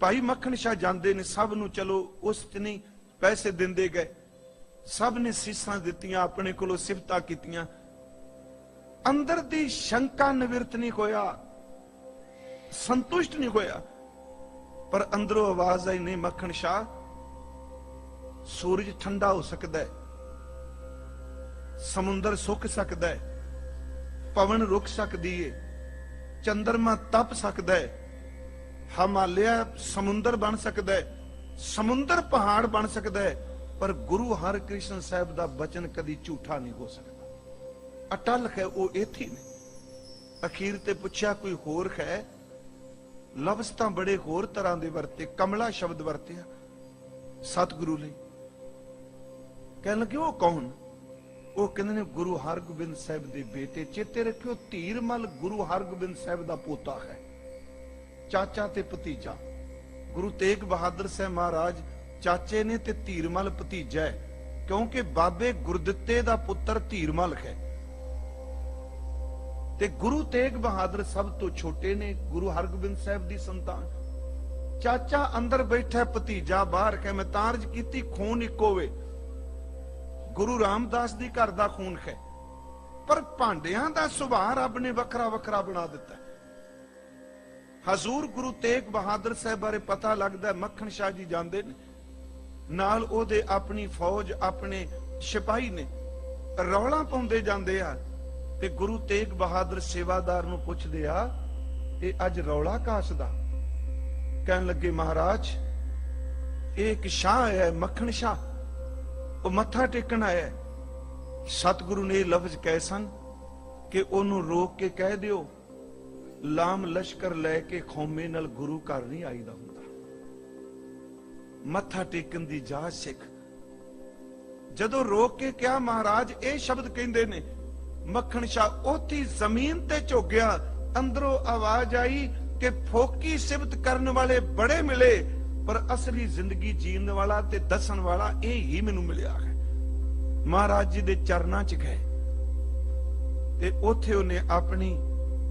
ਭਾਈ ਮੱਖਣ ਸ਼ਾਹ ਜਾਂਦੇ ਨੇ, ਸਭ ਨੂੰ ਚਲੋ, ਉਸ ਚ ਨਹੀਂ, ਪੈਸੇ ਦਿੰਦੇ ਗਏ। ਸਭ ਨੇ ਸੀਸਾਂ ਦਿੱਤੀਆਂ, ਆਪਣੇ ਕੋਲੋਂ ਸਿਫਤਾਂ ਕੀਤੀਆਂ। ਅੰਦਰ ਦੀ ਸ਼ੰਕਾ ਨਿਵਰਤ ਨਹੀਂ ਹੋਇਆ, ਸੰਤੁਸ਼ਟ ਨਹੀਂ ਹੋਇਆ। ਪਰ ਅੰਦਰੋਂ ਆਵਾਜ਼ ਆਈ, ਨਹੀਂ ਮੱਖਣ ਸ਼ਾਹ ਸੂਰਜ ਠੰਡਾ ਹੋ ਸਕਦਾ ਹੈ, ਸਮੁੰਦਰ ਸੁੱਕ ਸਕਦਾ ਹੈ, ਪਵਨ ਰੁਕ ਸਕਦੀ ਏ, ਚੰਦਰਮਾ ਤਪ ਸਕਦਾ ਹੈ ਹਿਮਾਲਿਆ ਸਮੁੰਦਰ ਬਣ ਸਕਦਾ ਹੈ, ਸਮੁੰਦਰ ਪਹਾੜ ਬਣ ਸਕਦਾ ਹੈ, ਪਰ ਗੁਰੂ ਹਰਿਕ੍ਰਿਸ਼ਨ ਸਾਹਿਬ ਦਾ ਬਚਨ ਕਦੀ ਝੂਠਾ ਨਹੀਂ ਹੋ ਸਕਦਾ। ਅਟਲ ਹੈ ਉਹ ਇੱਥੇ ਨੇ ਅਖੀਰ ਤੇ ਪੁੱਛਿਆ ਕੋਈ ਹੋਰ ਹੈ? ਲਫ਼ਜ਼ ਤਾਂ ਬੜੇ ਹੋਰ ਤਰ੍ਹਾਂ ਦੇ ਵਰਤੇ, ਕਮਲਾ ਸ਼ਬਦ ਵਰਤਿਆ। ਸਤਿਗੁਰੂ ਲਈ। ਕਹਿਣ ਲੱਗੇ, ਉਹ ਕੌਣ? ਉਹ ਕਹਿੰਦੇ ਨੇ, ਗੁਰੂ ਹਰਗੋਬਿੰਦ ਸਾਹਿਬ ਦੇ ਬੇਟੇ। ਚੇਤੇ ਰੱਖਿਓ, ਧੀਰਮਲ ਗੁਰੂ ਹਰਗੋਬਿੰਦ ਸਾਹਿਬ ਦਾ ਪੋਤਾ ਹੈ। ਚਾਚਾ ਤੇ ਭਤੀਜਾ। ਗੁਰੂ ਤੇਗ ਬਹਾਦਰ ਸਾਹਿਬ ਮਹਾਰਾਜ ਚਾਚੇ ਨੇ ਤੇ ਧੀਰਮਲ ਭਤੀਜਾ ਹੈ, ਕਿਉਂਕਿ ਬਾਬੇ ਗੁਰਦਿੱਤੇ ਦਾ ਪੁੱਤਰ ਧੀਰਮਲ ਹੈ। ਤੇ ਗੁਰੂ ਤੇਗ ਬਹਾਦਰ ਸਭ ਤੋਂ ਛੋਟੇ ਨੇ, ਗੁਰੂ ਹਰਗੋਬਿੰਦ ਸਾਹਿਬ ਦੀ ਸੰਤਾਨ। ਚਾਚਾ ਅੰਦਰ ਬੈਠਾ, ਭਤੀਜਾ ਬਾਹਰ ਕੇ ਮੈਂ ਤਾਰਜ ਕੀਤੀ, ਖੂਨ ਇੱਕੋ ਵੇ ਗੁਰੂ ਰਾਮਦਾਸ ਦੀ ਘਰ ਦਾ ਖੂਨ ਹੈ। ਪਰ ਭਾਂਡਿਆਂ ਦਾ ਸੁਭਾਅ ਰੱਬ ਨੇ ਵੱਖਰਾ ਵੱਖਰਾ ਬਣਾ ਦਿੱਤਾ। ਹਜ਼ੂਰ ਗੁਰੂ ਤੇਗ ਬਹਾਦਰ ਸਾਹਿਬ ਬਾਰੇ ਪਤਾ ਲੱਗਦਾ ਮੱਖਣ ਸ਼ਾਹ ਜੀ ਜਾਂਦੇ ਨੇ। ਨਾਲ ਉਹਦੇ ਆਪਣੀ ਫੌਜ, ਆਪਣੇ ਸਿਪਾਹੀ ਨੇ। ਰੌਲਾ ਪਾਉਂਦੇ ਜਾਂਦੇ ਆ ਤੇ ਗੁਰੂ ਤੇਗ ਬਹਾਦਰ ਸੇਵਾਦਾਰ ਨੂੰ ਪੁੱਛਦੇ ਆ, ਇਹ ਅੱਜ ਰੌਲਾ ਕਾਸਦਾ? ਕਹਿਣ ਲੱਗੇ, ਮਹਾਰਾਜ, ਇਹ ਇੱਕ ਸ਼ਾਹ ਹੈ, ਮੱਖਣ ਸ਼ਾਹ। ਉਹ ਮੱਥਾ ਟੇਕਣ ਆਇਆ ਸਤਿਗੁਰੂ ਨੇ ਇਹ ਲਫ਼ਜ਼ ਕਹੇ ਸਨ ਕਿ ਉਹਨੂੰ ਰੋਕ ਕੇ ਕਹਿ ਦਿਓ ਲਾਮ ਲਸ਼ਕਰ ਲੈ ਕੇ ਖੌਮੇ ਨਾਲ ਗੁਰੂ ਘਰ ਨਹੀਂ ਆਈਦਾ ਹੁੰਦਾ। ਮੱਥਾ ਟੇਕਣ ਦੀ ਜਾਚ ਸਿੱਖ। ਜਦੋਂ ਰੋਕ ਕੇ ਕਿਹਾ, ਮਹਾਰਾਜ, ਇਹ ਸ਼ਬਦ ਕਹਿੰਦੇ ਨੇ, ਮੱਖਣ ਸ਼ਾਹ ਉਥੀ ਜ਼ਮੀਨ ਤੇ ਝੁੱਗਿਆ, ਅੰਦਰੋਂ ਆਵਾਜ਼ ਆਈ ਕਿ ਫੋਕੀ ਸਿਫਤ ਕਰਨ ਵਾਲੇ ਬੜੇ ਮਿਲੇ, ਪਰ ਅਸਲੀ ਜ਼ਿੰਦਗੀ ਜੀਣ ਵਾਲਾ ਤੇ ਦੱਸਣ ਵਾਲਾ ਇਹ ਹੀ ਮੈਨੂੰ ਮਿਲਿਆ ਹੈ। ਮਹਾਰਾਜ ਜੀ ਦੇ ਚਰਨਾਂ 'ਚ ਗਏ ਤੇ ਉੱਥੇ ਉਹਨੇ ਆਪਣੀ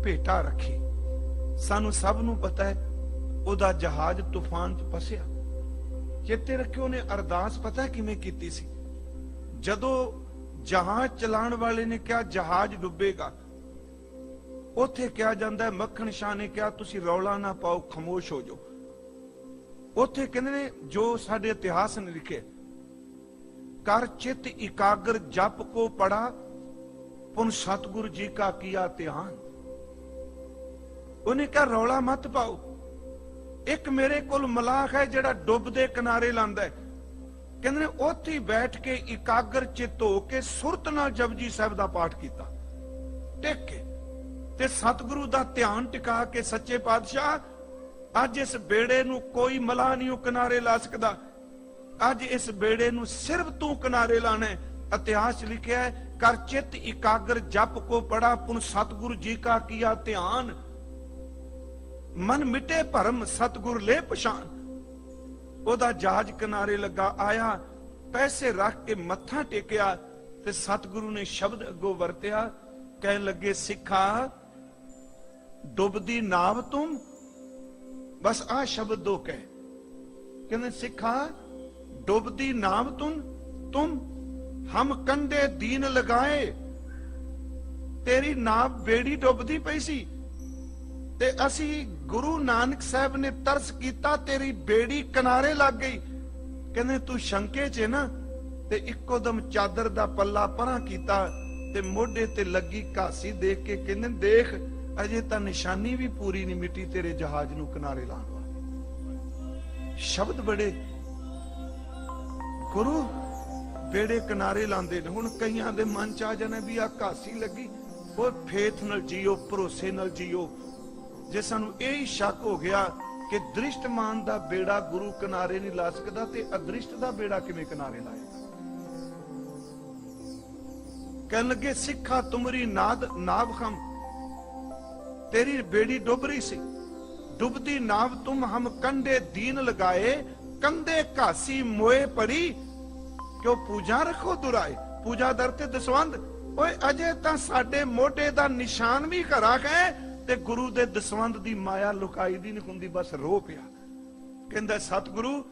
ਭੇਟਾ ਰੱਖੀ। ਸਾਨੂੰ ਸਭ ਨੂੰ ਪਤਾ ਹੈ, ਉਹਦਾ ਜਹਾਜ਼ ਤੂਫਾਨ 'ਚ ਫਸਿਆ। ਚੇਤੇ ਰੱਖਿਓ ਉਹਨੇ ਅਰਦਾਸ ਪਤਾ ਕਿਵੇਂ ਕੀਤੀ ਸੀ? ਜਦੋਂ ਜਹਾਜ਼ ਚਲਾਉਣ ਵਾਲੇ ਨੇ ਕਿਹਾ, ਜਹਾਜ਼ ਡੁੱਬੇਗਾ, ਉੱਥੇ ਕਿਹਾ ਜਾਂਦਾ ਮੱਖਣ ਸ਼ਾਹ ਨੇ ਕਿਹਾ, ਤੁਸੀਂ ਰੌਲਾ ਨਾ ਪਾਓ, ਖਮੋਸ਼ ਹੋ ਜਾਓ। ਉੱਥੇ ਕਹਿੰਦੇ ਨੇ, ਜੋ ਸਾਡੇ ਇਤਿਹਾਸ ਨੇ ਲਿਖੇ, ਕਰ ਚਿਤ ਇਕਾਗਰ ਜਪ ਕੋ ਪੜਾ, ਪੁਨ ਸਤਗੁਰ ਜੀ ਕਾ ਕੀਆ ਧਿਆਨ। ਉਹਨੇ ਕਿਹਾ, ਰੌਲਾ ਮਤ ਪਾਓ। ਇੱਕ ਮੇਰੇ ਕੋਲ ਮਲਾਖ ਹੈ ਜਿਹੜਾ ਡੁੱਬ ਦੇ ਕਿਨਾਰੇ ਲਾਂਦਾ ਹੈ। ਕਹਿੰਦੇ ਨੇ, ਉੱਥੇ ਬੈਠ ਕੇ ਇਕਾਗਰ ਚਿੱਤ ਹੋ ਕੇ ਸੁਰਤ ਨਾਲ ਜਪਜੀ ਸਾਹਿਬ ਦਾ ਪਾਠ ਕੀਤਾ। ਟਿਕ ਕੇ ਤੇ ਸਤਿਗੁਰੂ ਦਾ ਧਿਆਨ ਟਿਕਾ ਕੇ ਸੱਚੇ ਪਾਤਸ਼ਾਹ, ਅੱਜ ਇਸ ਬੇੜੇ ਨੂੰ ਕੋਈ ਮਲਾਹ ਨਹੀਂ, ਉਹ ਕਿਨਾਰੇ ਲਾ ਸਕਦਾ। ਅੱਜ ਇਸ ਬੇੜੇ ਨੂੰ ਸਿਰਫ ਤੂੰ ਕਿਨਾਰੇ ਲਾਣਾ ਇਤਿਹਾਸ 'ਚ ਲਿਖਿਆ ਹੈ, ਕਰ ਚਿੱਤ ਇਕਾਗਰ ਜਪ ਕੋ ਪੜਾ ਪੁਨ ਸਤਿਗੁਰੂ ਜੀ ਕਾ ਕੀਆ ਧਿਆਨ। ਮਨ ਮਿਟੇ ਭਰਮ ਸਤਿਗੁਰ ਲੈ ਪਛਾਨ ਉਹਦਾ ਜਹਾਜ਼ ਕਿਨਾਰੇ ਲੱਗਾ ਆਇਆ, ਪੈਸੇ ਰੱਖ ਕੇ ਮੱਥਾ ਟੇਕਿਆ ਤੇ ਸਤਿਗੁਰੂ ਨੇ ਸ਼ਬਦ ਅੱਗੋਂ ਵਰਤਿਆ, ਕਹਿਣ ਲੱਗੇ, ਸਿੱਖਾ, ਡੁੱਬਦੀ ਨਾਵ ਤੁਮ। ਬਸ ਆ ਸ਼ਬਦ ਦੋ ਕਹਿ। ਕਹਿੰਦੇ, ਸਿੱਖਾ, ਡੁੱਬਦੀ ਨਾਵ ਤੁਮ ਤੁਮ ਹਮ ਕੰਡੇ ਦੀਨ ਲਗਾਏ। ਤੇਰੀ ਨਾਵ ਬੇੜੀ ਡੁੱਬਦੀ ਪਈ ਸੀ ਤੇ ਅਸੀਂ ਗੁਰੂ ਨਾਨਕ ਸਾਹਿਬ ਨੇ ਤਰਸ ਕੀਤਾ, ਤੇਰੀ ਬੇੜੀ ਕਿਨਾਰੇ ਲੱਗ ਗਈ। ਕਹਿੰਦੇ, ਤੂੰ ਸ਼ੰਕੇ 'ਚ ਨਾ, ਤੇ ਇੱਕੋ ਦਮ ਚਾਦਰ ਦਾ ਪੱਲਾ ਪਰਾਂ ਕੀਤਾ ਤੇ ਮੋਢੇ ਤੇ ਲੱਗੀ ਘਾਸੀ ਦੇਖ ਕੇ ਕਹਿੰਦੇ, ਦੇਖ, ਅਜੇ ਤਾਂ ਨਿਸ਼ਾਨੀ ਵੀ ਪੂਰੀ ਨਹੀਂ ਮਿਟੀ ਤੇਰੇ ਜਹਾਜ਼ ਨੂੰ ਕਿਨਾਰੇ ਲਾਉਣ ਵਾਲੀ। ਸ਼ਬਦ ਬੜੇ। ਗੁਰੂ, ਬੇੜੇ ਕਿਨਾਰੇ ਲਾਉਂਦੇ ਨੇ। ਹੁਣ ਕਈਆਂ ਦੇ ਮਨ ਚ ਆ ਜਾਣਾ ਵੀ ਆ ਘਾਸੀ ਲੱਗੀ। ਉਹ ਫੇਥ ਨਾਲ ਜੀਓ, ਭਰੋਸੇ ਨਾਲ ਜੀਓ ਜੇ ਸਾਨੂੰ ਇਹ ਹੀ ਸ਼ੱਕ ਹੋ ਗਿਆ ਕਿ ਦ੍ਰਿਸ਼ਟਮਾਨ ਦਾ ਬੇੜਾ ਗੁਰੂ ਕਿਨਾਰੇ ਨਹੀਂ ਲਾ ਸਕਦਾ ਤੇ ਅਦ੍ਰਿਸ਼ਟ ਦਾ ਬੇੜਾ ਕਿਵੇਂ ਕਿਨਾਰੇ ਲਾਏਗਾ? ਕਹਿਣ ਲੱਗੇ, ਸਿੱਖਾ ਤੁਮਰੀ ਨਾਦ ਨਾਵ ਤੇਰੀ ਬੇੜੀ ਡੁੱਬ ਰਹੀ ਸੀ। ਡੁੱਬਦੀ ਨਾਵ ਤੁਮ ਹਮ ਕੰਡੇ ਦੀਨ ਲਗਾਏ ਕੰਦੇ ਘਾਸੀ ਮੋਏ ਪੜੀ। ਕਿਉ ਪੂਜਾ ਰੱਖੋ ਦੁਰਾਏ? ਪੂਜਾ ਦਰ ਤੇ ਦਸਵੰਦ। ਓਏ, ਅਜੇ ਤਾਂ ਸਾਡੇ ਮੋਢੇ ਦਾ ਨਿਸ਼ਾਨ ਵੀ ਘਰਾ ਹੈ। ਤੇ ਗੁਰੂ ਦੇ ਦਸਵੰਦ ਦੀ ਮਾਇਆ ਲੁਕਾਈ ਦੀ ਨਹੀਂ ਹੁੰਦੀ, ਬਸ ਰੋ ਪਿਆ। ਕਹਿੰਦਾ, ਸਤਿਗੁਰੂ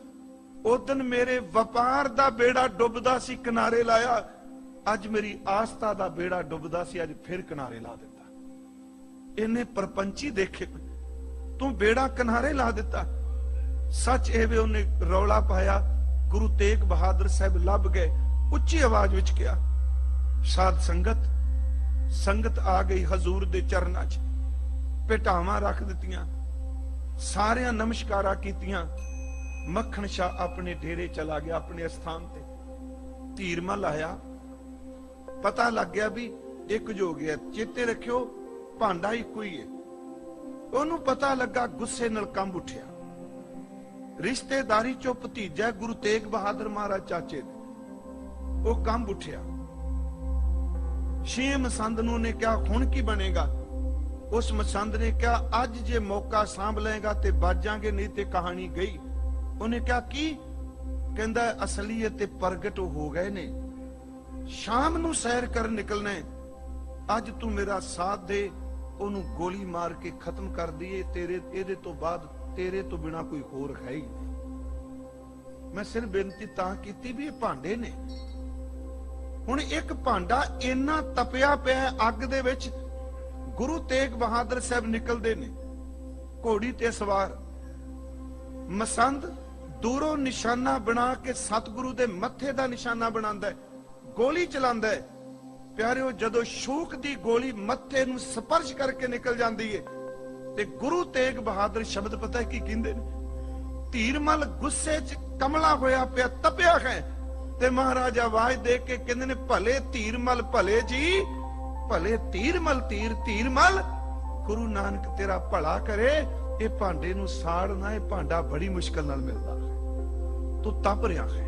ਉਦਨ ਮੇਰੇ ਵਪਾਰ ਦਾ ਬੇੜਾ ਡੁੱਬਦਾ ਸੀ, ਕਿਨਾਰੇ ਲਾਇਆ। ਅੱਜ ਮੇਰੀ ਆਸਤਾ ਦਾ ਬੇੜਾ ਡੁੱਬਦਾ ਸੀ, ਅੱਜ ਫਿਰ ਕਿਨਾਰੇ ਲਾ ਦਿੱਤਾ। ਇਹਨੇ ਪਰਪੰਚੀ ਦੇਖੇ। ਤੂੰ ਬੇੜਾ ਕਿਨਾਰੇ ਲਾ ਦਿੱਤਾ। ਸੱਚ ਇਹ ਵੀ ਉਹਨੇ ਰੌਲਾ ਪਾਇਆ। ਗੁਰੂ ਤੇਗ ਬਹਾਦਰ ਸਾਹਿਬ ਲੱਭ ਗਏ, ਉੱਚੀ ਆਵਾਜ਼ ਵਿੱਚ ਕਿਹਾ, ਸਾਧ ਸੰਗਤ ਸੰਗਤ ਆ ਗਈ ਹਜ਼ੂਰ ਦੇ ਚਰਨਾਂ 'ਚ। ਪਟਾਵਾਂ ਰੱਖ ਦਿੱਤੀਆਂ, ਸਾਰਿਆਂ ਨਮਸਕਾਰਾਂ ਕੀਤੀਆਂ। ਮੱਖਣ ਸ਼ਾ ਆਪਣੇ ਡੇਰੇ ਚਲਾ ਗਿਆ, ਆਪਣੇ ਸਥਾਨ ਤੇ। ਧੀਰਮਲ ਆਇਆ। ਪਤਾ ਲੱਗ ਗਿਆ ਵੀ ਇੱਕ ਜੋ ਗਿਆ ਚੇਤੇ ਰੱਖਿਓ, ਭਾਂਡਾ ਇੱਕੋ ਹੀ ਹੈ। ਉਹਨੂੰ ਪਤਾ ਲੱਗਾ ਗੁੱਸੇ ਨਾਲ ਕੰਬ ਉੱਠਿਆ। ਰਿਸ਼ਤੇਦਾਰੀ ਚੋਂ ਭਤੀਜਾ ਗੁਰੂ ਤੇਗ ਬਹਾਦਰ ਮਹਾਰਾਜ ਚਾਚੇ ਦੇ। ਉਹ ਕੰਬ ਉੱਠਿਆ। ਸ਼ੇਮ ਮਸੰਦ ਨੂੰ ਨੇ ਕਿਹਾ, ਹੁਣ ਕੀ ਬਣੇਗਾ? ਉਸ ਮਸੰਦ ਨੇ ਕਿਹਾ, ਅੱਜ ਜੇ ਮੌਕਾ ਸਾਂਭ ਲਏਗਾ ਤੇ ਬਾਜਾਂਗੇ ਨਹੀਂ ਤੇ ਕਹਾਣੀ ਗਈ। ਉਹਨੇ ਕਿਹਾ, ਕੀ? ਕਹਿੰਦਾ, ਅਸਲੀਅਤ ਤੇ ਪ੍ਰਗਟ ਹੋ ਗਏ ਨੇ। ਸ਼ਾਮ ਨੂੰ ਸੈਰ ਕਰਨ ਨਿਕਲਣਾ ਅੱਜ ਤੂੰ ਮੇਰਾ ਸਾਥ ਦੇ। ਉਹਨੂੰ ਗੋਲੀ ਮਾਰ ਕੇ ਖਤਮ ਕਰ ਦਈਏ। ਤੇਰੇ, ਇਹਦੇ ਤੋਂ ਬਾਅਦ ਤੇਰੇ ਤੋਂ ਬਿਨਾ ਕੋਈ ਹੋਰ ਹੈ ਹੀ ਮੈਂ ਸਿਰ ਬੇਨਤੀ ਤਾਂ ਕੀਤੀ ਵੀ ਇਹ ਭਾਂਡੇ ਨੇ। ਹੁਣ ਇੱਕ ਭਾਂਡਾ ਇੰਨਾ ਤਪਿਆ ਪਿਆ ਅੱਗ ਦੇ ਵਿੱਚ ਗੁਰੂ ਤੇਗ ਬਹਾਦਰ ਸਾਹਿਬ ਨਿਕਲਦੇ ਨੇ, ਘੋੜੀ ਤੇ ਸਵਾਰ। ਮਸੰਦ ਦੂਰੋਂ ਨਿਸ਼ਾਨਾ ਬਣਾ ਕੇ ਸਤਿਗੁਰੂ ਦੇ ਮੱਥੇ ਦਾ ਨਿਸ਼ਾਨਾ ਬਣਾਉਂਦਾ ਹੈ, ਗੋਲੀ ਚਲਾਉਂਦਾ ਹੈ। ਪਿਆਰਿਓ, ਜਦੋਂ ਸ਼ੂਕ ਦੀ ਗੋਲੀ ਮੱਥੇ ਨੂੰ ਸਪਰਸ਼ ਕਰਕੇ ਨਿਕਲ ਜਾਂਦੀ ਹੈ ਤੇ ਗੁਰੂ ਤੇਗ ਬਹਾਦਰ ਸ਼ਬਦ ਪਤਾ ਹੈ ਕੀ ਕਹਿੰਦੇ ਨੇ? ਧੀਰਮਲ ਗੁੱਸੇ 'ਚ ਕਮਲਾ ਹੋਇਆ ਪਿਆ, ਤਪਿਆ ਹੈ। ਤੇ ਮਹਾਰਾਜਾ ਆਵਾਜ਼ ਦੇ ਕੇ ਕਹਿੰਦੇ ਨੇ, ਭਲੇ ਧੀਰਮਲ ਭਲੇ ਜੀ ਭਲੇ ਧੀਰਮਲ ਤੀਰ ਧੀਰਮਲ ਗੁਰੂ ਨਾਨਕ ਤੇਰਾ ਭਲਾ ਕਰੇ, ਇਹ ਭਾਂਡੇ ਨੂੰ ਸਾੜਨਾ, ਇਹ ਭਾਂਡਾ ਬੜੀ ਮੁਸ਼ਕਲ ਨਾਲ ਮਿਲਦਾ। ਹੈ ਤੂੰ ਤਪ ਰਿਹਾ ਹੈ।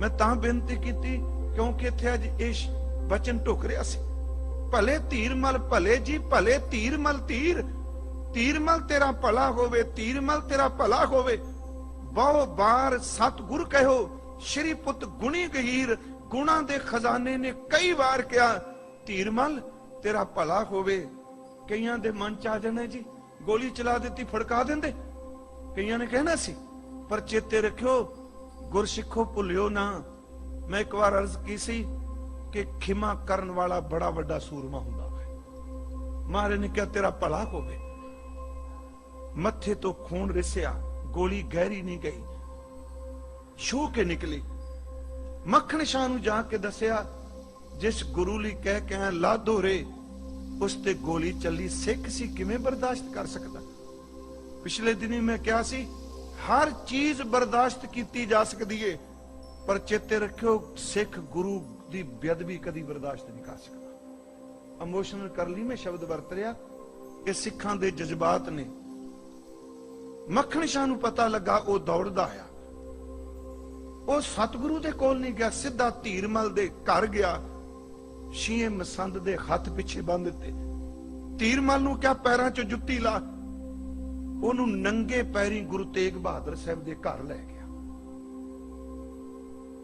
ਮੈਂ ਤਾਂ ਬੇਨਤੀ ਕੀਤੀ, ਕਿਉਂਕਿ ਇੱਥੇ ਅੱਜ ਇਹ ਸ਼- ਢੁਕ ਰਿਹਾ ਸੀ। ਭਲੇ ਧੀਰਮਲ ਭਲੇ ਜੀ, ਭਲੇ ਧੀਰਮਲ ਧੀਰ। ਧੀਰਮਲ ਤੇਰਾ ਭਲਾ ਹੋਵੇ ਤੀਰਮਲ ਤੇਰਾ ਭਲਾ ਹੋਵੇ। ਬਹੁ ਬਾਰ ਸਤਿਗੁਰ ਕਹਿਓ, ਸ਼੍ਰੀ ਪੁੱਤ ਗੁਣੀ ਗਹੀਰ। ਗੁਣਾ ਦੇ ਖਜ਼ਾਨੇ ਨੇ ਕਈ ਵਾਰ ਕਿਹਾ ਧੀਰਮਲ ਤੇਰਾ ਭਲਾ ਹੋਵੇ। ਕਈਆਂ ਦੇ ਮਨ ਚ ਆ ਜਾਣਾ ਜੀ, ਗੋਲੀ ਚਲਾ ਦਿੱਤੀ, ਫੜਕਾ ਦਿੰਦੇ। ਕਈਆਂ ਨੇ ਕਹਿਣਾ ਸੀ, ਪਰ ਚੇਤੇ ਰੱਖਿਓ, ਗੁਰਸਿੱਖੋ ਭੁੱਲਿਓ ਨਾ। ਮੈਂ ਇੱਕ ਵਾਰ ਅਰਜ਼ ਕੀ ਸੀ ਕਿ ਖਿਮਾ ਕਰਨ ਵਾਲਾ ਬੜਾ ਵੱਡਾ ਸੂਰਮਾ ਹੁੰਦਾ ਹੈ ਮਹਾਰਾਜ ਨੇ ਕਿਹਾ, ਤੇਰਾ ਭਲਾ ਹੋਵੇ। ਮੱਥੇ ਤੋਂ ਖੂਨ ਰਿਸਿਆ, ਗੋਲੀ ਗਹਿਰੀ ਨਹੀਂ ਗਈ। ਛੂ ਕੇ ਨਿਕਲੀ। ਮੱਖਣ ਸ਼ਾਹ ਨੂੰ ਜਾ ਕੇ ਦੱਸਿਆ ਜਿਸ ਗੁਰੂ ਲਈ ਕਹਿ ਕੇ ਆਇਆ ਲਾਦੋ ਰੇ ਉਸ ਤੇ ਗੋਲੀ ਚੱਲੀ, ਸਿੱਖ ਸੀ ਕਿਵੇਂ ਬਰਦਾਸ਼ਤ ਕਰ ਸਕਦਾ? ਪਿਛਲੇ ਦਿਨੀ ਮੈਂ ਕਿਹਾ ਸੀ, ਹਰ ਚੀਜ਼ ਬਰਦਾਸ਼ਤ ਕੀਤੀ ਜਾ ਸਕਦੀ ਏ, ਪਰ ਚੇਤੇ ਰੱਖਿਓ, ਸਿੱਖ ਗੁਰੂ ਦੀ ਬੇਅਦਬੀ ਕਦੀ ਬਰਦਾਸ਼ਤ ਨਹੀਂ ਕਰ ਸਕਦਾ। ਇਮੋਸ਼ਨਲ ਕਰ ਲਈ ਮੈਂ ਸ਼ਬਦ ਵਰਤ ਰਿਹਾ ਇਹ ਸਿੱਖਾਂ ਦੇ ਜਜ਼ਬਾਤ ਨੇ। ਮੱਖਣ ਸ਼ਾਹ ਨੂੰ ਪਤਾ ਲੱਗਾ, ਉਹ ਦੌੜਦਾ ਆ ਉਹ ਸਤਿਗੁਰੂ ਦੇ ਕੋਲ ਨਹੀਂ ਗਿਆ, ਸਿੱਧਾ ਧੀਰਮਲ ਦੇ ਘਰ ਗਿਆ। ਸ਼ੀਏ ਮਸੰਦ ਦੇ ਹੱਥ ਪਿੱਛੇ ਬੰਨ ਦਿੱਤੇ। ਧੀਰਮਲ ਨੂੰ ਕਿਹਾ, ਪੈਰਾਂ 'ਚ ਜੁੱਤੀ ਲਾ। ਉਹਨੂੰ ਨੰਗੇ ਪੈਰੀ ਗੁਰੂ ਤੇਗ ਬਹਾਦਰ ਸਾਹਿਬ ਦੇ ਘਰ ਲੈ ਗਿਆ।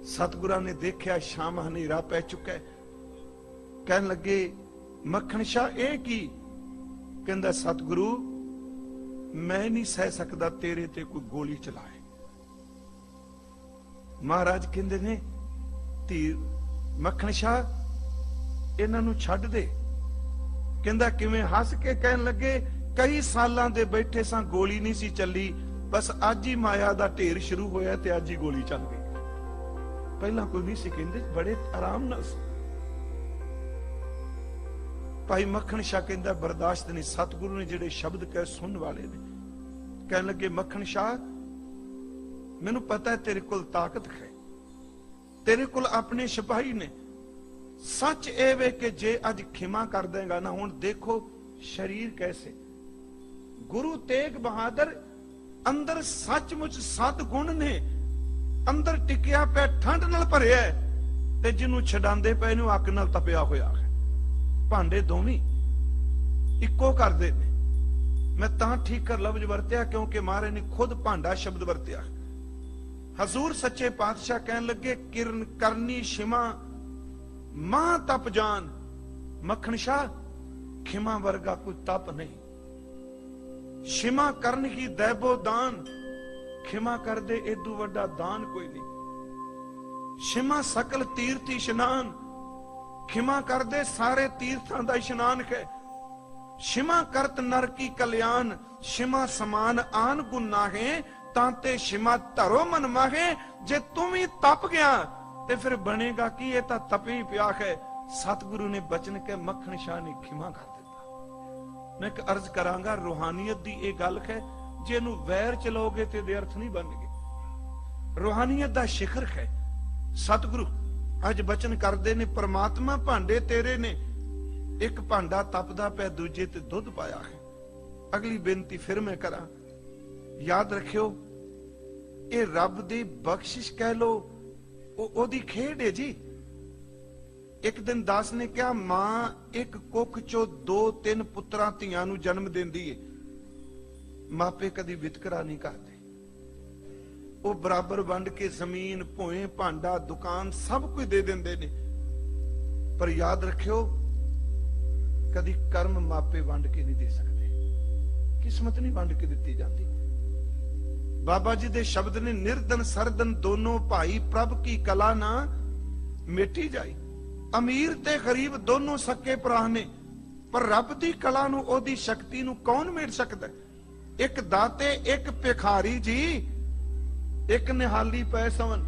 ਸਤਿਗੁਰਾਂ ਨੇ ਦੇਖਿਆ, ਸ਼ਾਮ ਹਨੇਰਾ ਪੈ ਚੁੱਕਾ ਕਹਿਣ ਲੱਗੇ, ਮੱਖਣ ਸ਼ਾਹ, ਇਹ ਕੀ? ਕਹਿੰਦਾ, ਸਤਿਗੁਰੂ, ਮੈਂ ਨਹੀਂ ਸਹਿ ਸਕਦਾ ਤੇਰੇ ਤੇ ਕੋਈ ਗੋਲੀ ਚਲਾਏ। ਮਹਾਰਾਜ ਕਹਿੰਦੇ ਨੇ ਧੀਰ ਮੱਖਣ ਸ਼ਾਹ ਇਹਨਾਂ ਨੂੰ ਛੱਡ ਦੇ। ਕਹਿੰਦਾ ਕਿਵੇਂ ਹੱਸ ਕੇ ਕਹਿਣ ਲੱਗੇ, ਕਈ ਸਾਲਾਂ ਦੇ ਬੈਠੇ ਸਾਂ, ਗੋਲੀ ਨਹੀਂ ਸੀ ਚੱਲੀ। ਬਸ ਅੱਜ ਹੀ ਮਾਇਆ ਦਾ ਢੇਰ ਸ਼ੁਰੂ ਹੋਇਆ ਤੇ ਅੱਜ ਹੀ ਗੋਲੀ ਚੱਲ ਗਈ। ਪਹਿਲਾਂ ਕੋਈ ਨਹੀਂ ਸੀ ਕਹਿੰਦੇ, ਬੜੇ ਆਰਾਮ ਨਾਲ ਸੀ। ਭਾਈ ਮੱਖਣ ਸ਼ਾਹ ਕਹਿੰਦਾ, ਬਰਦਾਸ਼ਤ ਨਹੀਂ, ਸਤਿਗੁਰੂ ਨੇ ਜਿਹੜੇ ਸ਼ਬਦ ਕਹੇ ਸੁਣਨ ਵਾਲੇ ਨੇ। ਕਹਿਣ ਲੱਗੇ, ਮੱਖਣ ਸ਼ਾਹ, ਮੈਨੂੰ ਪਤਾ ਹੈ ਤੇਰੇ ਕੋਲ ਤਾਕਤ ਹੈ। ਤੇਰੇ ਕੋਲ ਆਪਣੇ ਸਿਪਾਹੀ ਨੇ। ਸੱਚ ਇਹ ਵੇ ਕਿ ਜੇ ਅੱਜ ਖਿਮਾ ਕਰ ਦੇਗਾ ਨਾ ਹੁਣ ਦੇਖੋ ਸ਼ਰੀਰ ਕੈਸੇ। ਗੁਰੂ ਤੇਗ ਬਹਾਦਰ ਅੰਦਰ ਸੱਚਮੁੱਚ ਸਤ ਗੁਣ ਨੇ। ਅੰਦਰ ਟਿਕਿਆ ਪਿਆ, ਠੰਡ ਨਾਲ ਭਰਿਆ ਤੇ ਜਿਹਨੂੰ ਛਡਾਉਂਦੇ ਪਏ ਨੂੰ ਅੱਗ ਨਾਲ ਤਪਿਆ ਹੋਇਆ ਹੈ। ਭਾਂਡੇ ਦੋਵੇਂ ਇੱਕੋ ਕਰਦੇ ਨੇ। ਮੈਂ ਤਾਂ ਠੀਕ ਕਰ ਲਫ਼ਜ਼ ਵਰਤਿਆ ਕਿਉਂਕਿ ਮਹਾਰਾਜ ਨੇ ਖੁਦ ਭਾਂਡਾ ਸ਼ਬਦ ਵਰਤਿਆ ਹਜ਼ੂਰ ਸੱਚੇ ਪਾਤਸ਼ਾਹ ਕਹਿਣ ਲੱਗੇ, ਕਿਰਨ ਕਰਨੀ ਸ਼ਿਮਾ ਮਾਂ ਤਪ ਜਾਨ, ਮੱਖਣ ਸ਼ਾਹ, ਖਿਮਾ ਵਰਗਾ ਕੋਈ ਤਪ ਨਹੀਂ। ਸ਼ਿਮਾ ਕਰਨ ਕੀ ਦੈਬੋ ਦਾਨ, ਖਿਮਾ ਕਰਦੇ ਏਦੂ ਵੱਡਾ ਦਾਨ ਕੋਈ ਨਹੀਂ। ਸ਼ਿਮਾ ਸਕਲ ਤੀਰਥ ਇਸ਼ਨਾਨ, ਖਿਮਾ ਕਰਦੇ ਸਾਰੇ ਤੀਰਥਾਂ ਦਾ ਇਸ਼ਨਾਨ ਹੈ। ਸ਼ਿਮਾ ਕਰਤ ਨਰ ਕੀ ਕਲਿਆਣ ਸ਼ਿਮਾ ਸਮਾਨ ਆਨ ਗੁਨਾਹੇ ਤਾਂ ਤੇ ਸ਼ਿਮਾ ਧਰੋ ਮਨ ਮਾਹੇ, ਜੇ ਤੂੰ ਵੀ ਤਪ ਗਿਆ ਤੇ ਫਿਰ ਬਣੇਗਾ ਕੀ? ਇਹ ਤਾਂ ਤਪੀ ਪਿਆ ਹੈ। ਸਤਿਗੁਰੂ ਨੇ ਬਚਨ ਕੇ ਮੱਖਣ ਸ਼ਾਹ ਨੇ ਖਿਮਾ ਕਰ ਦਿੱਤਾ। ਮੈਂ ਇੱਕ ਅਰਜ਼ ਕਰਾਂਗਾ, ਰੂਹਾਨੀਅਤ ਦੀ ਇਹ ਗੱਲ ਹੈ, ਜੇ ਇਹਨੂੰ ਵੈਰ ਚਲੋਗੇ ਤੇ ਦੇ ਅਰਥ ਨਹੀਂ ਬਣਨਗੇ। ਰੂਹਾਨੀਅਤ ਦਾ ਸ਼ਿਖਰ ਹੈ, ਸਤਿਗੁਰੂ, ਅੱਜ ਬਚਨ ਕਰਦੇ ਨੇ, ਪ੍ਰਮਾਤਮਾ ਭਾਂਡੇ ਤੇਰੇ ਨੇ। ਇੱਕ ਭਾਂਡਾ ਤਪਦਾ ਪਿਆ, ਦੂਜੇ ਤੇ ਦੁੱਧ ਪਾਇਆ ਹੈ। ਅਗਲੀ ਬੇਨਤੀ ਫਿਰ ਮੈਂ ਕਰਾਂ, ਯਾਦ ਰੱਖਿਓ, ਇਹ ਰੱਬ ਦੀ ਬਖਸ਼ਿਸ਼ ਕਹਿ ਲੋ ਉਹ ਉਹਦੀ ਖੇਡ ਹੈ ਜੀ। ਇੱਕ ਦਿਨ ਦਾਸ ਨੇ ਕਿਹਾ, ਮਾਂ, ਇੱਕ ਕੁੱਖ ਚੋਂ ਦੋ ਤਿੰਨ ਪੁੱਤਰਾਂ ਧੀਆਂ ਨੂੰ ਜਨਮ ਦਿੰਦੀ ਏ। ਮਾਪੇ ਕਦੀ ਵਿਤਕਰਾ ਨਹੀਂ ਕਰਦੇ। ਉਹ ਬਰਾਬਰ ਵੰਡ ਕੇ ਜ਼ਮੀਨ, ਭੋਏ, ਭਾਂਡਾ, ਦੁਕਾਨ ਸਭ ਕੁਝ ਦੇ ਦਿੰਦੇ ਨੇ। ਪਰ ਯਾਦ ਰੱਖਿਓ, ਕਦੀ ਕਰਮ ਮਾਪੇ ਵੰਡ ਕੇ ਨਹੀਂ ਦੇ ਸਕਦੇ। ਕਿਸਮਤ ਨਹੀਂ ਵੰਡ ਕੇ ਦਿੱਤੀ ਜਾਂਦੀ। ਬਾਬਾ ਜੀ ਦੇ ਸ਼ਬਦ ਨੇ ਨਿਰਦਨ ਸਰਦਨ ਦੋਨੋਂ ਭਾਈ, ਪ੍ਰਭ ਕੀ ਕਲਾ ਨਾ ਮਿਟੀ ਜਾਈ। ਅਮੀਰ ਤੇ ਗਰੀਬ ਦੋਨੋਂ ਸੱਕੇ ਭਰਾ ਨੇ, ਪਰ ਰੱਬ ਦੀ ਕਲਾ ਨੂੰ, ਉਹਦੀ ਸ਼ਕਤੀ ਨੂੰ ਕੌਣ ਮੇਟ ਸਕਦਾ? ਇੱਕ ਦਾਤੇ, ਇੱਕ ਭਿਖਾਰੀ ਜੀ, ਇੱਕ ਨਿਹਾਲੀ ਪੈ ਸਵਨ।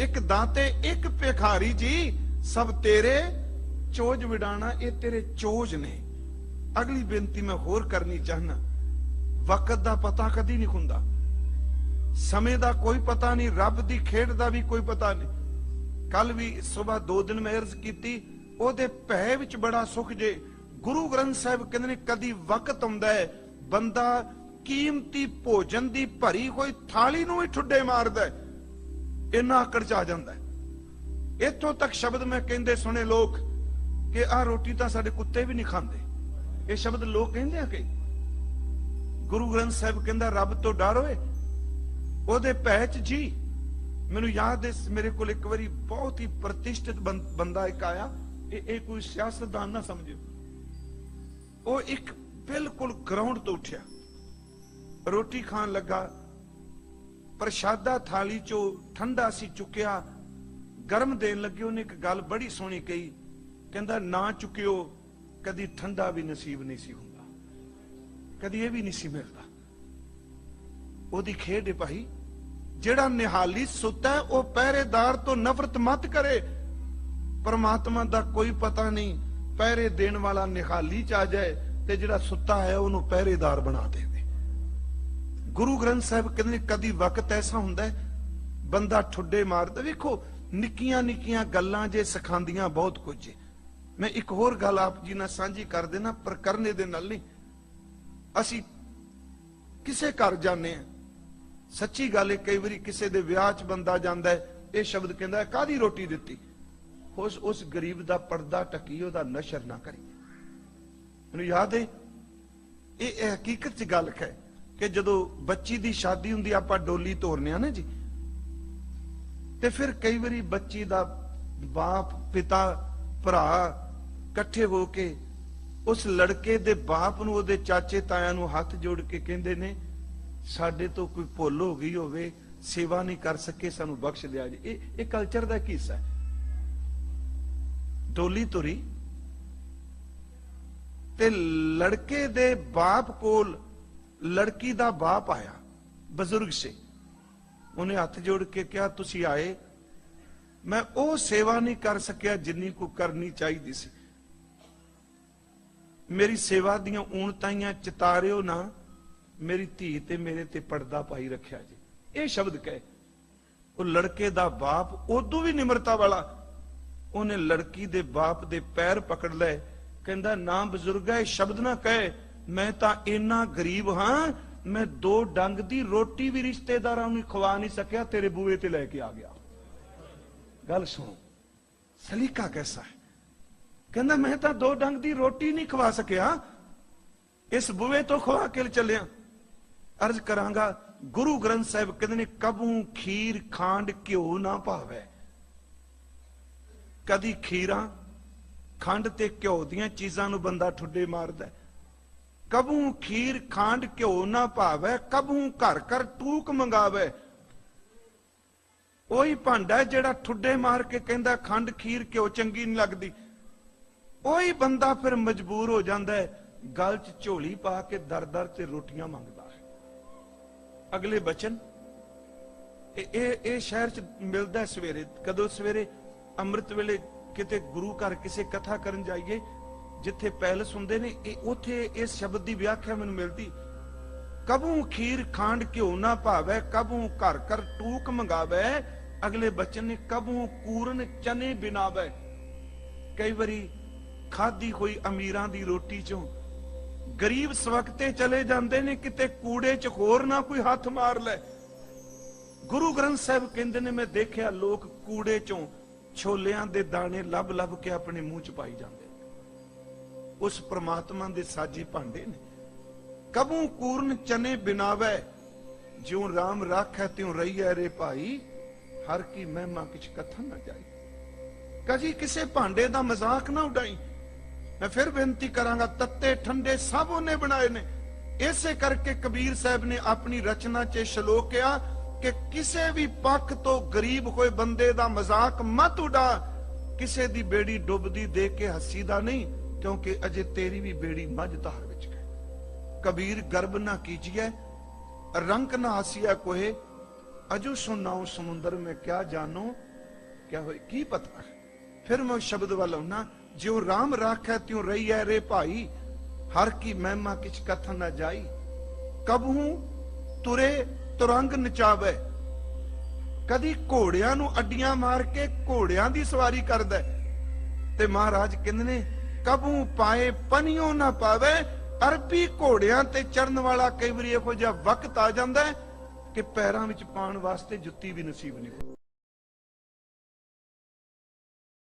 ਇੱਕ ਦਾਤੇ, ਇੱਕ ਭਿਖਾਰੀ ਜੀ, ਸਭ ਤੇਰੇ ਚੋਜ ਵਿਡਾਣਾ ਇਹ ਤੇਰੇ ਚੋਜ ਨੇ। ਅਗਲੀ ਬੇਨਤੀ ਮੈਂ ਹੋਰ ਕਰਨੀ ਚਾਹਨਾ ਵਕਤ ਦਾ ਪਤਾ ਕਦੀ ਨਹੀਂ ਹੁੰਦਾ। ਸਮੇਂ ਦਾ ਕੋਈ ਪਤਾ ਨਹੀਂ, ਰੱਬ ਦੀ ਖੇਡ ਦਾ ਵੀ ਕੋਈ ਪਤਾ ਨਹੀਂ। ਕੱਲ ਵੀ ਸਵੇਰ ਦੋ ਦਿਨ ਮੈਂ ਅਰਜ਼ ਕੀਤੀ, ਉਹਦੇ ਭੈ ਵਿੱਚ ਬੜਾ ਸੁਖ ਜੇ। ਗੁਰੂ ਗ੍ਰੰਥ ਸਾਹਿਬ ਕਹਿੰਦੇ ਨੇ, ਕਦੀ ਵਕਤ ਆਉਂਦਾ ਹੈ, ਬੰਦਾ ਕੀਮਤੀ ਭੋਜਨ ਦੀ ਭਰੀ ਹੋਈ ਥਾਲੀ ਨੂੰ ਹੀ ਠੁੱਡੇ ਮਾਰਦਾ ਇੰਨਾ ਆਕੜ ਚ ਆ ਜਾਂਦਾ ਇੱਥੋਂ ਤੱਕ ਸ਼ਬਦ ਮੈਂ ਕਹਿੰਦੇ ਸੁਣੇ ਲੋਕ ਕਿ ਆਹ ਰੋਟੀ ਤਾਂ ਸਾਡੇ ਕੁੱਤੇ ਵੀ ਨਹੀਂ ਖਾਂਦੇ। ਇਹ ਸ਼ਬਦ ਲੋਕ ਕਹਿੰਦੇ ਆ ਕਿ? ਗੁਰੂ ਗ੍ਰੰਥ ਸਾਹਿਬ ਕਹਿੰਦਾ, ਰੱਬ ਤੋਂ ਡਰ ਓਏ ਉਹਦੇ ਭੈ ਚ ਜੀ, ਮੈਨੂੰ ਯਾਦ ਹੈ, ਮੇਰੇ ਕੋਲ ਇੱਕ ਵਾਰੀ ਬਹੁਤ ਹੀ ਪ੍ਰਤਿਸ਼ਠਿਤ ਬੰ- ਬੰਦਾ ਇੱਕ ਆਇਆ, ਇਹ ਇਹ ਕੋਈ ਸਿਆਸਤਦਾਨ ਨਾ ਸਮਝਿਓ ਉਹ ਇੱਕ ਬਿਲਕੁਲ ਗਰਾਊਂਡ ਤੋਂ ਉੱਠਿਆ। ਰੋਟੀ ਖਾਣ ਲੱਗਾ, ਪ੍ਰਸ਼ਾਦਾ ਥਾਲੀ ਚੋਂ ਠੰਡਾ ਸੀ ਚੁੱਕਿਆ, ਗਰਮ ਦੇਣ ਲੱਗੇ, ਉਹਨੇ ਇੱਕ ਗੱਲ ਬੜੀ ਸੋਹਣੀ ਕਹੀ। ਕਹਿੰਦਾ, ਨਾ ਚੁੱਕਿਓ, ਕਦੀ ਠੰਡਾ ਵੀ ਨਸੀਬ ਨਹੀਂ ਸੀ ਹੁੰਦਾ। ਕਦੀ ਇਹ ਵੀ ਨਹੀਂ ਸੀ ਮਿਲਦਾ। ਉਹਦੀ ਖੇਡ ਹੈ ਭਾਈ ਜਿਹੜਾ ਨਿਹਾਲੀ ਸੁੱਤਾ ਹੈ, ਉਹ ਪਹਿਰੇਦਾਰ ਤੋਂ ਨਫ਼ਰਤ ਮਤ ਕਰੇ। ਪਰਮਾਤਮਾ ਦਾ ਕੋਈ ਪਤਾ ਨਹੀਂ ਪਹਿਰੇ ਦੇਣ ਵਾਲਾ ਨਿਹਾਲੀ ਚ ਆ ਜਾਏ ਤੇ ਜਿਹੜਾ ਸੁੱਤਾ ਹੈ ਉਹਨੂੰ ਪਹਿਰੇਦਾਰ ਬਣਾ ਦੇਵੇ। ਗੁਰੂ ਗ੍ਰੰਥ ਸਾਹਿਬ ਕਹਿੰਦੇ ਕਦੀ ਵਕਤ ਐਸਾ ਹੁੰਦਾ ਬੰਦਾ ਠੁੱਡੇ ਮਾਰਦਾ ਵੇਖੋ ਨਿੱਕੀਆਂ ਨਿੱਕੀਆਂ ਗੱਲਾਂ ਜੇ ਸਿਖਾਉਂਦੀਆਂ ਬਹੁਤ ਕੁਝ ਮੈਂ ਇੱਕ ਹੋਰ ਗੱਲ ਆਪ ਜੀ ਨਾਲ ਸਾਂਝੀ ਕਰ ਦੇਣਾ ਪਰ ਕਰਨੇ ਦੇ ਨਾਲ ਨਹੀਂ। ਅਸੀਂ ਕਿਸੇ ਘਰ ਜਾਂਦੇ ਆ ਸੱਚੀ ਗੱਲ ਹੈ, ਕਈ ਵਾਰੀ ਕਿਸੇ ਦੇ ਵਿਆਹ 'ਚ ਬੰਦਾ ਜਾਂਦਾ ਹੈ, ਇਹ ਸ਼ਬਦ ਕਹਿੰਦਾ ਹੈ ਕਾਦੀ ਰੋਟੀ ਦਿੱਤੀ? ਉਸ ਉਸ ਗਰੀਬ ਦਾ ਪਰਦਾ ਟਕੀ, ਉਹਦਾ ਨਸ਼ਰ ਨਾ ਕਰੀ। ਮੈਨੂੰ ਯਾਦ ਹੈ, ਇਹ ਹਕੀਕਤ 'ਚ ਗੱਲ ਹੈ ਕਿ ਜਦੋਂ ਬੱਚੀ ਦੀ ਸ਼ਾਦੀ ਹੁੰਦੀ, ਆਪਾਂ ਡੋਲੀ ਤੋਰਨੇ ਆ ਨਾ ਜੀ। ਤੇ ਫਿਰ ਕਈ ਵਾਰੀ ਬੱਚੀ ਦਾ ਬਾਪ, ਪਿਤਾ, ਭਰਾ ਇਕੱਠੇ ਹੋ ਕੇ ਉਸ ਲੜਕੇ ਦੇ ਬਾਪ ਨੂੰ, ਉਹਦੇ ਚਾਚੇ ਤਾਇਆ ਨੂੰ ਹੱਥ ਜੋੜ ਕੇ ਕਹਿੰਦੇ ਨੇ ਸਾਡੇ ਤੋਂ ਕੋਈ ਭੁੱਲ ਹੋ ਗਈ ਹੋਵੇ, ਸੇਵਾ ਨਹੀਂ ਕਰ ਸਕੇ, ਸਾਨੂੰ ਬਖਸ਼ ਦਿਆ ਜੀ। ਇਹ ਇਹ ਕਲਚਰ ਦਾ ਕੀ ਹਿੱਸਾ ਹੈ? ਡੋਲੀ ਤੁਰੀ ਤੇ ਲੜਕੇ ਦੇ ਬਾਪ ਕੋਲ ਲੜਕੀ ਦਾ ਬਾਪ ਆਇਆ, ਬਜ਼ੁਰਗ ਸੇ। ਉਹਨੇ ਹੱਥ ਜੋੜ ਕੇ ਕਿਹਾ, ਤੁਸੀਂ ਆਏ? ਮੈਂ ਉਹ ਸੇਵਾ ਨਹੀਂ ਕਰ ਸਕਿਆ ਜਿੰਨੀ ਕੋ ਕਰਨੀ ਚਾਹੀਦੀ ਸੀ। ਮੇਰੀ ਸੇਵਾ ਦੀਆਂ ਊਣਤਾਈਆਂ ਚਿਤਾਰਿਓ ਨਾ ਮੇਰੀ ਧੀ ਤੇ ਮੇਰੇ ਤੇ ਪਰਦਾ ਪਾਈ ਰੱਖਿਆ ਜੀ ਇਹ ਸ਼ਬਦ ਕਹੇ ਉਹ ਲੜਕੇ ਦਾ ਬਾਪ ਉਦੋਂ ਵੀ ਨਿਮਰਤਾ ਵਾਲਾ ਉਹਨੇ ਲੜਕੀ ਦੇ ਬਾਪ ਦੇ ਪੈਰ ਪਕੜ ਲਏ ਕਹਿੰਦਾ ਨਾ ਬਜ਼ੁਰਗਾ ਇਹ ਸ਼ਬਦ ਨਾ ਕਹੇ ਮੈਂ ਤਾਂ ਇੰਨਾ ਗਰੀਬ ਹਾਂ ਮੈਂ ਦੋ ਡੰਗ ਦੀ ਰੋਟੀ ਵੀ ਰਿਸ਼ਤੇਦਾਰਾਂ ਨੂੰ ਖਵਾ ਨਹੀਂ ਸਕਿਆ ਤੇਰੇ ਬੂਏ ਤੇ ਲੈ ਕੇ ਆ ਗਿਆ ਗੱਲ ਸੁਣੋ ਸਲੀਕਾ ਕੈਸਾ ਹੈ ਕਹਿੰਦਾ ਮੈਂ ਤਾਂ ਦੋ ਡੰਗ ਦੀ ਰੋਟੀ ਨਹੀਂ ਖਵਾ ਸਕਿਆ ਇਸ ਬੂਏ ਤੋਂ ਖਵਾ ਕੇ ਚੱਲਿਆ ਅਰਜ਼ ਕਰਾਂਗਾ, ਗੁਰੂ ਗ੍ਰੰਥ ਸਾਹਿਬ ਕਹਿੰਦੇ ਨੇ, ਕਬੂ ਖੀਰ ਖਾਂਡ ਘਿਓ ਨਾ ਭਾਵੇ। ਕਦੀ ਖੀਰਾਂ ਖੰਡ ਤੇ ਘਿਓ ਦੀਆਂ ਚੀਜ਼ਾਂ ਨੂੰ ਬੰਦਾ ਠੁੱਡੇ ਮਾਰਦਾ ਕਬੂ ਖੀਰ ਖਾਂਡ ਘਿਓ ਨਾ ਭਾਵੈ, ਕਬੂ ਘਰ ਘਰ ਟੂਕ ਮੰਗਾਵੇ। ਉਹੀ ਭਾਂਡਾ ਜਿਹੜਾ ਠੁੱਡੇ ਮਾਰ ਕੇ ਕਹਿੰਦਾ, ਖੰਡ, ਖੀਰ, ਘਿਓ ਚੰਗੀ ਨਹੀਂ ਲੱਗਦੀ। ਉਹੀ ਬੰਦਾ ਫਿਰ ਮਜਬੂਰ ਹੋ ਜਾਂਦਾ ਹੈ, ਗਲ 'ਚ ਝੋਲੀ ਪਾ ਕੇ ਦਰ-ਦਰ ਤੇ ਰੋਟੀਆਂ ਮੰਗਦਾ ਅਗਲੇ ਬਚਨ, ਇਹ ਇਹ ਸ਼ਹਿਰ 'ਚ ਮਿਲਦਾ ਸਵੇਰੇ। ਕਦੋਂ ਸਵੇਰੇ? ਅੰਮ੍ਰਿਤ ਵੇਲੇ ਕਿਤੇ ਗੁਰੂ ਘਰ ਕਿਸੇ ਕਥਾ ਕਰਨ ਜਾਈਏ, ਜਿੱਥੇ ਪੈਲਸ ਹੁੰਦੇ ਨੇ, ਇਹ ਉਥੇ ਇਸ ਸ਼ਬਦ ਦੀ ਵਿਆਖਿਆ ਮੈਨੂੰ ਮਿਲਦੀ। ਕਬੂ ਖੀਰ ਖਾਂਡ ਘਿਓ ਨਾ ਭਾਵੇ, ਕਬੂ ਘਰ ਘਰ ਟੂਕ ਮੰਗਾਵੇ। ਅਗਲੇ ਬਚਨ ਨੇ, ਕਬੂ ਕੂਰਨ ਚਨੇ ਬਿਨਾਵੇ। ਕਈ ਵਾਰੀ ਖਾਦੀ ਹੋਈ ਅਮੀਰਾਂ ਦੀ ਰੋਟੀ ਚੋਂ ਗਰੀਬ ਸਵਖਤੇ ਚਲੇ ਜਾਂਦੇ ਨੇ, ਕਿਤੇ ਕੂੜੇ 'ਚ ਹੋਰ ਨਾ ਕੋਈ ਹੱਥ ਮਾਰ ਲੈ। ਗੁਰੂ ਗ੍ਰੰਥ ਸਾਹਿਬ ਕਹਿੰਦੇ ਨੇ, ਮੈਂ ਦੇਖਿਆ ਲੋਕ ਕੂੜੇ 'ਚੋਂ ਛੋਲਿਆਂ ਦੇ ਦਾਣੇ ਲੱਭ ਲੱਭ ਕੇ ਆਪਣੇ ਮੂੰਹ 'ਚ ਪਾਈ ਜਾਂਦੇ ਉਸ ਪ੍ਰਮਾਤਮਾ ਦੇ ਸਾਜੇ ਭਾਂਡੇ ਨੇ। ਕਬੂ ਕੂਰਨ ਚਨੇ ਬਿਨਾਵੇ, ਜਿਉ RAM ਰਾਖੈ ਤਿਉ ਰਹੀਐ ਰੇ ਭਾਈ। ਹਰ ਕੀ ਮਹਿਮਾ ਕਿਛ ਕਥਨ ਨਾ ਜਾਈ। ਕਦੀ ਕਿਸੇ ਭਾਂਡੇ ਦਾ ਮਜ਼ਾਕ ਨਾ ਉਡਾਈ। ਮੈਂ ਫਿਰ ਬੇਨਤੀ ਕਰਾਂਗਾ, ਤੱਤੇ ਠੰਡੇ ਸਭ ਉਹਨੇ ਬਣਾਏ ਨੇ। ਇਸੇ ਕਰਕੇ ਕਬੀਰ ਸਾਹਿਬ ਨੇ ਆਪਣੀ ਰਚਨਾ 'ਚ ਇਹ ਸ਼ਲੋਕ ਕਿਹਾ ਕਿ ਕਿਸੇ ਵੀ ਪੱਖ ਤੋਂ ਗਰੀਬ ਹੋਏ ਬੰਦੇ ਦਾ ਮਜ਼ਾਕ ਮਤ ਉਡਾ। ਕਿਸੇ ਦੀ ਬੇੜੀ ਡੁੱਬਦੀ ਦੇਖ ਕੇ ਹੱਸੀਦਾ ਨਹੀਂ, ਕਿਉਂਕਿ ਅਜੇ ਤੇਰੀ ਵੀ ਬੇੜੀ ਮੱਝ ਧਾਰ ਵਿੱਚ ਹੈ। ਕਬੀਰ ਗਰਬ ਨਾ ਕੀਜੀਏ, ਰੰਕ ਨਾ ਹਸੀਆ ਕੋਹੇ। ਅਜੂ ਸੁਨਾਉ ਸਮੁੰਦਰ ਮੈਂ ਕਿਆ ਜਾਨੋ ਕਿਆ ਹੋਏ, ਕੀ ਪਤਾ। ਫਿਰ ਮੈਂ ਸ਼ਬਦ ਵੱਲ ਆਉਣਾ ਜਿਉ RAM ਰਾਖੈ ਤਿਉ ਰਹੀਐ ਰੇ ਭਾਈ, ਹਰ ਕੀ ਮਹਿਮਾ ਕਿਛ ਕਥਨ ਨਾ ਜਾਈ। ਕਬਹੂ ਤੁਰੇ ਤੁਰੰਗ ਨਚਾਵੇ। ਕਦੀ ਘੋੜਿਆਂ ਨੂੰ ਅੱਡੀਆਂ ਮਾਰ ਕੇ ਘੋੜਿਆਂ ਦੀ ਸਵਾਰੀ ਕਰਦਾ। ਤੇ ਮਹਾਰਾਜ ਕਹਿੰਦੇ ਨੇ ਕਬੂ ਪਾਏ ਪਨੀਓ ਨਾ ਪਾਵੇ ਅਰਬੀ ਘੋੜਿਆਂ ਤੇ ਚੜਨ ਵਾਲਾ ਕਈ ਵਾਰੀ ਇਹੋ ਜਿਹਾ ਵਕਤ ਆ ਜਾਂਦਾ ਕਿ ਪੈਰਾਂ ਵਿੱਚ ਪਾਉਣ ਵਾਸਤੇ ਜੁੱਤੀ ਵੀ ਨਸੀਬ ਨਹੀਂ